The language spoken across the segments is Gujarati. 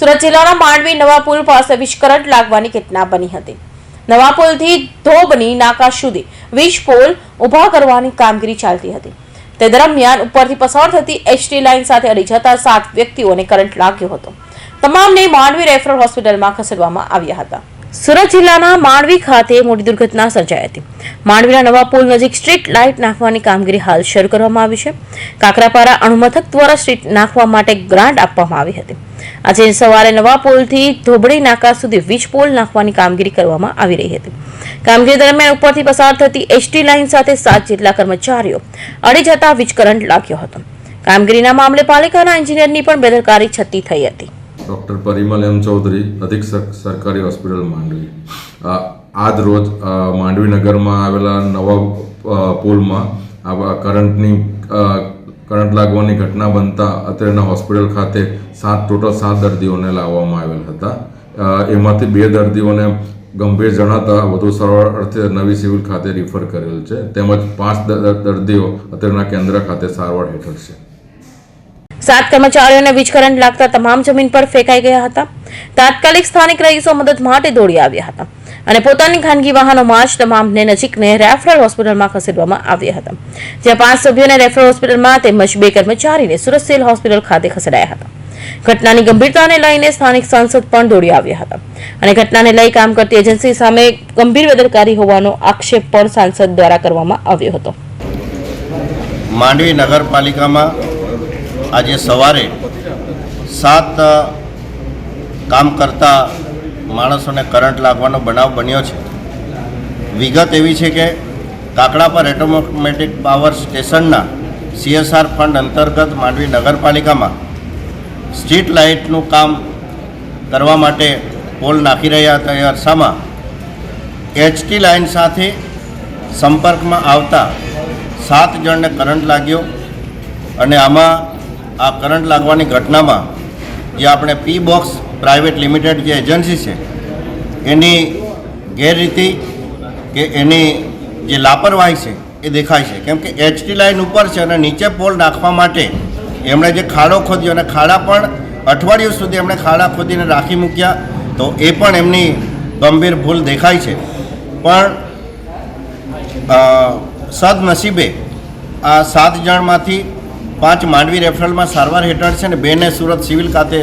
સુરત જિલ્લાના માંડવી નવા પુલ પાસે વીજ કરંટ લાગવાની ઘટના બની હતી. નવા પુલથી ધોબની નાકા સુધી વીજ પોલ ઊભા કરવાની કામગીરી ચાલતી હતી. તે દરમિયાન ઉપરથી પસાર થતી એસટી લાઇન સાથે અડી જતા સાત વ્યક્તિઓને કરંટ લાગ્યો હતો. તમામને માંડવી રેફરલ હોસ્પિટલમાં ખસેડવામાં આવ્યા હતા. સુરત જિલ્લાના માંડવી ખાતે મોટી દુર્ઘટના સર્જાઈ હતી. માંડવીના નવા પુલ નજીક સ્ટ્રીટ લાઇટ નાખવાની કામગીરી હાલ શરૂ કરવામાં આવી છે. કાકરાપારા અણુમથક દ્વારા સ્ટ્રીટ નાખવા માટે ગ્રાન્ટ આપવામાં આવી હતી. આજે સવારે નવા પુલથી ધોબડી નાકા સુધી વીજ પોલ નાખવાની કામગીરી કરવામાં આવી રહી હતી. કામગીરી દરમિયાન ઉપરથી પસાર થતી એસટી લાઇન સાથે સાત જેટલા કર્મચારીઓ અડી જતા વીજ કરંટ લાગ્યો હતો. કામગીરીના મામલે પાલિકાના એન્જિનિયરની પણ બેદરકારી છતી થઈ હતી. ડૉક્ટર પરિમલ એમ ચૌધરી અધિક સરકારી હોસ્પિટલ માંડવી. આજ રોજ માંડવી નગરમાં આવેલા નવા પુલમાં આવા કરંટની કરંટ લાગવાની ઘટના બનતા અત્યારના હોસ્પિટલ ખાતે સાત, ટોટલ સાત દર્દીઓને લાવવામાં આવેલ હતા. એમાંથી બે દર્દીઓને ગંભીર જણાતા વધુ સરળ અર્થે નવી સિવિલ ખાતે રિફર કરેલ છે. તેમજ પાંચ દર્દીઓ અત્યારના કેન્દ્ર ખાતે સારવાર હેઠળ છે. સાત કર્મચારીઓને વીજ કરંટ લાગતા તમામ જમીન પર ફેંકાઈ ગયા હતા. તાત્કાલિક સ્થાનિક રહીશો મદદ માટે દોડી આવ્યા હતા અને પોતાની ખાનગી વાહનોમાં જ તમામને નજીકને રેફરલ હોસ્પિટલમાં ખસેડવામાં આવ્યા હતા. જ્યાં પાંચ સભ્યોને રેફરલ હોસ્પિટલમાં તેમજ બે કર્મચારીને સુરત સિવિલ હોસ્પિટલ ખાતે ખસેડાયા હતા. ઘટનાની ગંભીરતાને લઈને સ્થાનિક સાંસદ પણ દોડી આવ્યા હતા અને ઘટનાને લઈ કામ કરતી એજન્સી સામે ગંભીર બેદરકારી હોવાનો આક્ષેપ પણ સાંસદ દ્વારા કરવામાં આવ્યો હતો. માંડવી નગરપાલિકામાં આજે સવારે સાત કામ કરતા માણસોને કરંટ લાગવાનો બનાવ બન્યો છે. વિગત એવી છે કે કાકડા પર એટોમેટિક પાવર સ્ટેશનના સીએસઆર ફંડ અંતર્ગત માંડવી નગરપાલિકામાં સ્ટ્રીટ લાઇટનું કામ કરવા માટે પોલ નાખી રહ્યા હતા. એ અરસામાં એચટી લાઇન સાથે સંપર્કમાં આવતા સાત જણને કરંટ લાગ્યો અને આમાં આ કરંટ લાગવાની ઘટનામાં જે આપણે પી બોક્સ પ્રાઇવેટ લિમિટેડ જે એજન્સી છે, એની ગેરરીતિ કે એની જે લાપરવાહી છે એ દેખાય છે. કેમ કે એચટી લાઇન ઉપર છે અને નીચે પોલ નાખવા માટે એમણે જે ખાડો ખોદ્યો અને ખાડા પણ અઠવાડિયું સુધી એમણે ખાડા ખોદીને રાખી મૂક્યા, તો એ પણ એમની ગંભીર ભૂલ દેખાય છે. પણ સદનસીબે આ સાત જણમાંથી પાંચ માંડવી રેફરલમાં સારવાર હેઠળ છે ને બેને સુરત સિવિલ ખાતે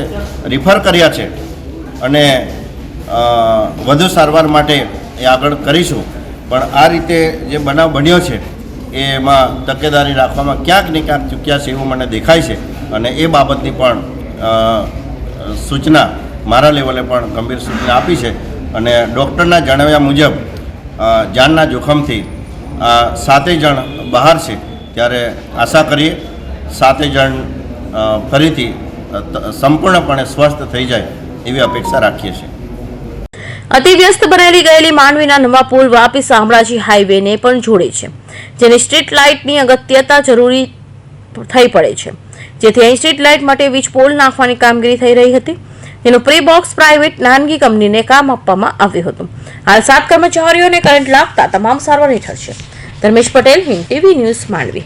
રિફર કર્યા છે. અને વધુ સારવાર માટે એ આગળ કરીશું. પણ આ રીતે જે બનાવ બન્યો છે, એમાં તકેદારી રાખવામાં ક્યાંક ને ક્યાંક ચૂક્યા છે એવું મને દેખાય છે. અને એ બાબતની પણ સૂચના મારા લેવલે પણ ગંભીર સૂચના આપી છે. અને ડૉક્ટરના જણાવ્યા મુજબ જાનના જોખમથી આ સાતેય જણ બહાર છે. ત્યારે આશા કરીએ સાતેય જણ ફરીથી સંપૂર્ણપણે સ્વસ્થ થઈ જાય એવી અપેક્ષા રાખીએ છીએ. અતિ વ્યસ્ત બનેલી ગયેલી માંડવીના નવા પુલ વાપી શામળાજી હાઈવેને પણ જોડે છે, જેની સ્ટ્રીટ લાઇટની અગત્યતા જરૂરી થઈ પડે છે. જેથી અહીં સ્ટ્રીટ લાઇટ માટે વીજ પોલ નાખવાની કામગીરી થઈ રહી હતી. જેનું પ્રી બોક્સ પ્રાઇવેટ નાનગી કંપનીને કામ આપવામાં આવ્યું હતું. હાલ સાત કર્મચારીઓને કરંટ લાગતા તમામ સારવાર હેઠળ છે. Dharmesh Patel, Hind TV news Mandvi.